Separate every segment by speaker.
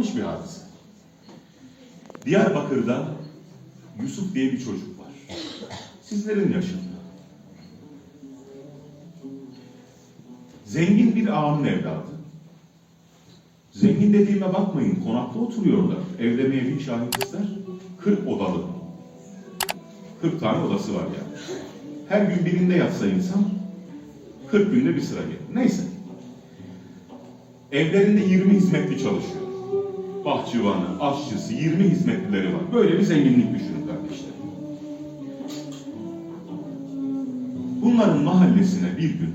Speaker 1: yaşanmış bir hadise. Diyarbakır'da Yusuf diye bir çocuk var. Sizlerin yaşında. Zengin bir ağanın evladı. Zengin dediğime bakmayın, konakta oturuyorlar. Evlenmeye bir şahitler, 40 odalı. 40 tane odası var yani. Her gün birinde yatsa insan, 40 günde bir sıra gelir. Neyse. Evlerinde 20 hizmetli çalışıyor. Bahçıvanı, aşçısı, 20 hizmetlileri var. Böyle bir zenginlik düşünün kardeşler. Bunların mahallesine bir gün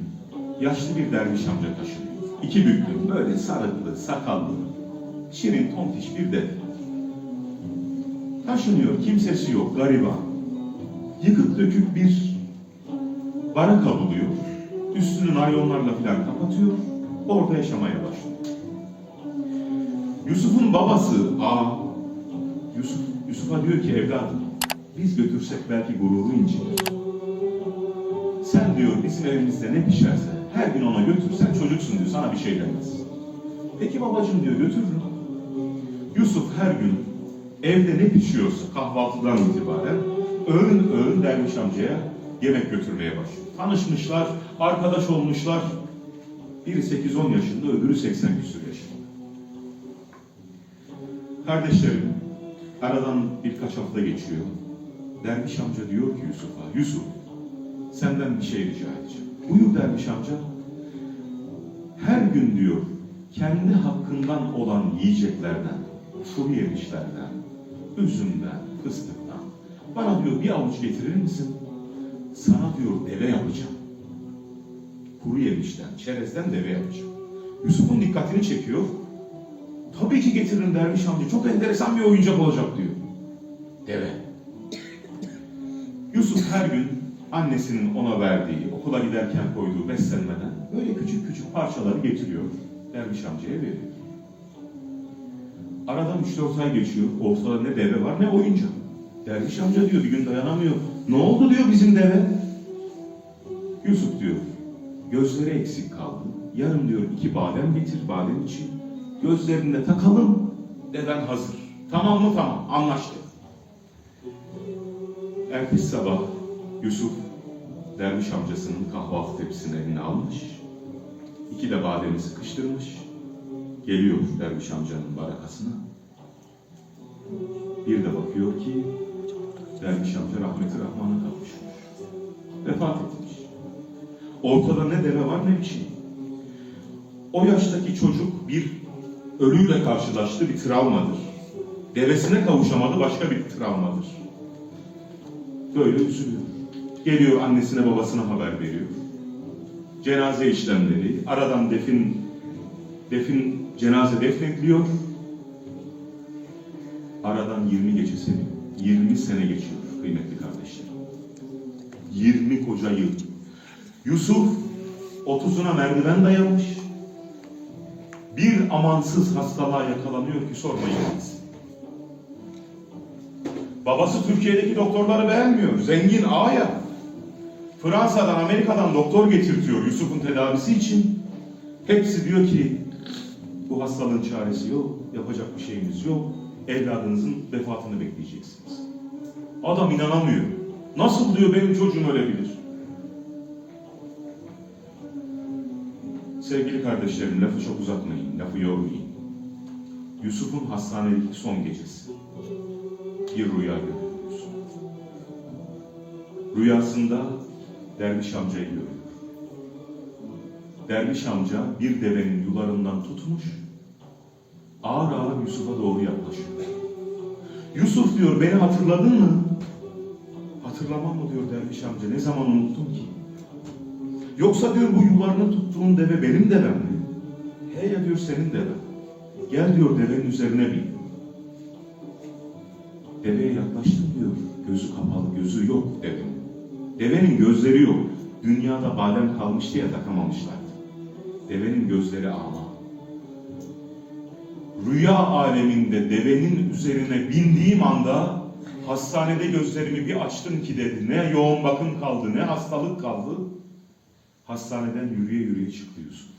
Speaker 1: yaşlı bir derviş amca taşınıyor. İki büklüm, böyle sarıklı, sakallı, şirin, tontiş bir dev. Taşınıyor, kimsesi yok, gariban. Yıkık dökük bir baraka buluyor. Üstünü naylonlarla filan kapatıyor. Orada yaşamaya başlıyor. Yusuf'un babası A. Yusuf, Yusuf'a diyor ki evladım biz götürsek belki gururu incinir. Sen diyor bizim evimizde ne pişerse her gün ona götürsen çocuksun diyor sana bir şey demez. Peki babacığım diyor götürürüm. Yusuf her gün evde ne pişiyorsa kahvaltıdan itibaren öğün öğün derviş amcaya yemek götürmeye başlıyor. Tanışmışlar, arkadaş olmuşlar. Biri 8-10 yaşında, öbürü 80 küsur yaşında. Kardeşlerim, aradan birkaç hafta geçiyor. Derviş amca diyor ki Yusuf'a, Yusuf senden bir şey rica edeceğim. Buyur derviş amca. Her gün diyor kendi hakkından olan yiyeceklerden, kuru yemişlerden, üzümden, fıstıktan bana diyor bir avuç getirir misin? Sana diyor deve yapacağım. Kuru yemişten, çerezden deve yapacağım. Yusuf'un dikkatini çekiyor. Tabii ki getiririm derviş amca. Çok enteresan bir oyuncak olacak diyor. Deve. Yusuf her gün annesinin ona verdiği, okula giderken koyduğu beslenmeden böyle küçük küçük parçaları getiriyor. Derviş amcaya veriyor. Aradan 3-4 ay geçiyor. Ortada ne deve var ne oyuncak. Derviş amca diyor bir gün dayanamıyor. Ne oldu diyor bizim deve? Yusuf diyor gözleri eksik kaldı. Yarın diyor iki badem getir badem için. Gözlerinde takalım deven hazır. Tamam mı tamam anlaştık. Ertesi sabah Yusuf derviş amcasının kahvaltı tepsisini eline almış. İki de bademi sıkıştırmış. Geliyor derviş amcanın barakasına. Bir de bakıyor ki derviş amca rahmeti rahmana kavuşmuş. Vefat etmiş. Ortada ne deve var ne bir şey. O yaştaki çocuk bir ölüyle karşılaştı bir travmadır. Devesine kavuşamadı başka bir travmadır. Böyle üzülüyor. Geliyor annesine babasına haber veriyor. Cenaze işlemleri, aradan defin defin cenaze defnediliyor. Aradan 20 gecesi, 20 sene geçiyor kıymetli kardeşlerim. 20 koca yıl. Yusuf 30'una merdiven dayamış. Bir amansız hastalığa yakalanıyor ki sormayın siz. Babası Türkiye'deki doktorları beğenmiyor. Zengin ağaya. Fransa'dan, Amerika'dan doktor getirtiyor Yusuf'un tedavisi için. Hepsi diyor ki bu hastalığın çaresi yok, yapacak bir şeyimiz yok. Evladınızın vefatını bekleyeceksiniz. Adam inanamıyor. Nasıl diyor benim çocuğum ölebilir? Sevgili kardeşlerim lafı çok uzatmayın, lafı yormayın. Yusuf'un hastanedeki son gecesi. Bir rüya görüyor Yusuf. Rüyasında derviş amcayı görüyor. Derviş amca bir devenin yularından tutmuş, ağır ağır Yusuf'a doğru yaklaşıyor. Yusuf diyor, beni hatırladın mı? Hatırlamam mı diyor derviş amca, ne zaman unuttun ki? Yoksa diyor bu yularını tuttuğun deve benim devem mi? He ya diyor senin deven. Gel diyor devenin üzerine bin. Deveye yaklaştım diyor. Gözü kapalı, gözü yok devenin. Devenin gözleri yok. Dünyada badem kalmıştı ya takamamışlardı. Devenin gözleri ağla. Rüya aleminde devenin üzerine bindiğim anda hastanede gözlerimi bir açtım ki dedi. Ne yoğun bakım kaldı, ne hastalık kaldı. Hastaneden yürüye yürüye çıktı Yusuf.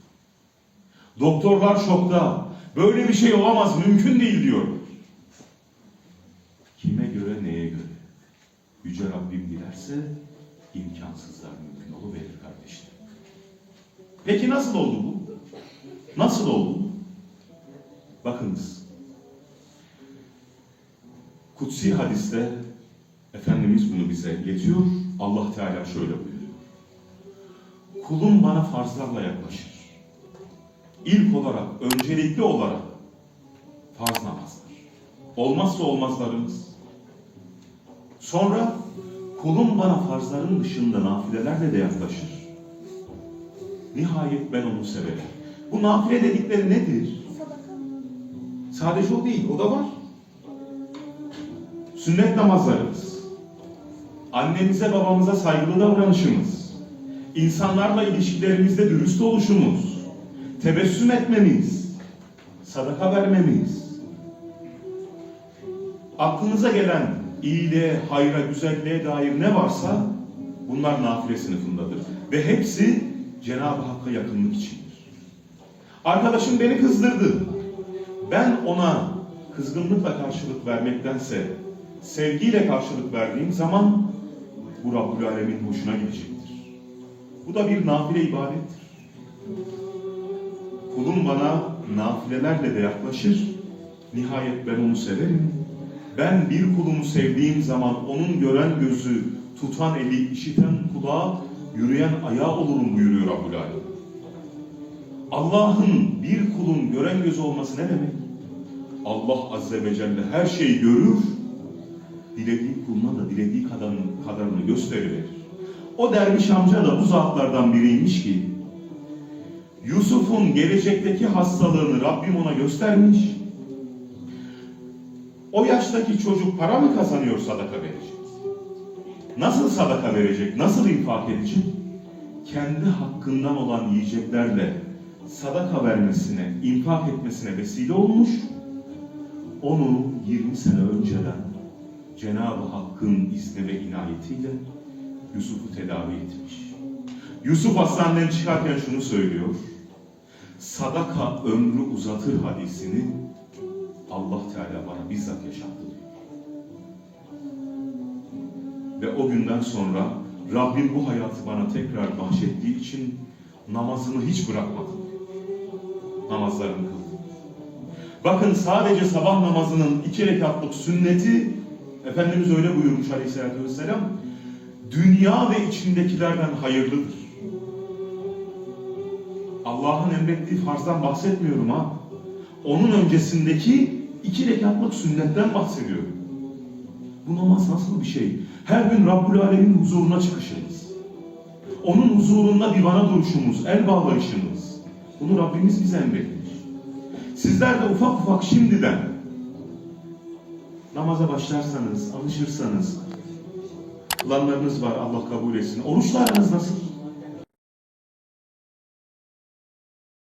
Speaker 1: Doktorlar şokta. Böyle bir şey olamaz, mümkün değil diyor. Kime göre, neye göre? Yüce Rabbim dilerse imkansızlar mümkün oluverir kardeşler. Peki nasıl oldu bu? Nasıl oldu? Bakınız. Kutsi hadiste Efendimiz bunu bize iletiyor. Allah Teala şöyle. Kulum bana farzlarla yaklaşır. İlk olarak, öncelikli olarak farz namazlar. Olmazsa olmazlarımız. Sonra kulum bana farzların dışında nafilelerle de yaklaşır. Nihayet ben onu severim. Bu nafile dedikleri nedir? Sadece o değil, o da var. Sünnet namazlarımız, annemize babamıza saygılı davranışımız, insanlarla ilişkilerimizde dürüst oluşumuz, tebessüm etmemiz, sadaka vermemiz, aklınıza gelen iyiliğe, hayra, güzelliğe dair ne varsa bunlar nafile sınıfındadır. Ve hepsi Cenab-ı Hakk'a yakınlık içindir. Arkadaşım beni kızdırdı. Ben ona kızgınlıkla karşılık vermektense sevgiyle karşılık verdiğim zaman bu Rabbül Alemin hoşuna gidecektir. Bu da bir nafile ibadettir. Kulum bana nafilelerle de yaklaşır. Nihayet ben onu severim. Ben bir kulumu sevdiğim zaman onun gören gözü, tutan eli, işiten kulağı, yürüyen ayağı olurum buyuruyor Rabbül Alemin. Allah'ın bir kulun gören gözü olması ne demek? Allah Azze ve Celle her şeyi görür, dilediği kuluna da dilediği kadarını, kadarını gösteriverir. O derviş amca da bu zatlardan biriymiş ki, Yusuf'un gelecekteki hastalığını Rabbim ona göstermiş. O yaştaki çocuk para mı kazanıyor sadaka verecek? Nasıl sadaka verecek? Nasıl infak edecek? Kendi hakkından olan yiyeceklerle sadaka vermesine, infak etmesine vesile olmuş. Onu 20 sene önceden Cenab-ı Hakk'ın izni ve inayetiyle Yusuf'u tedavi etmiş. Yusuf hastaneden çıkarken şunu söylüyor. Sadaka ömrü uzatır hadisini Allah Teala bana bizzat yaşattı. Ve o günden sonra Rabbim bu hayatı bana tekrar bahşettiği için namazını hiç bırakmadı. Namazlarını kıldı. Bakın sadece sabah namazının iki rekatlık sünneti Efendimiz öyle buyurmuş aleyhissalatü vesselam dünya ve içindekilerden hayırlıdır. Allah'ın emrettiği farzdan bahsetmiyorum ha. Onun öncesindeki iki rekatlık sünnetten bahsediyorum. Bu namaz nasıl bir şey? Her gün Rabbül Alemin huzuruna çıkışımız. Onun huzurunda divana duruşumuz, el bağlayışımız. Bunu Rabbimiz bize emretmiş. Sizler de ufak ufak şimdiden namaza başlarsanız, alışırsanız, planlarınız var Allah kabul etsin. Oruçlarınız nasıl?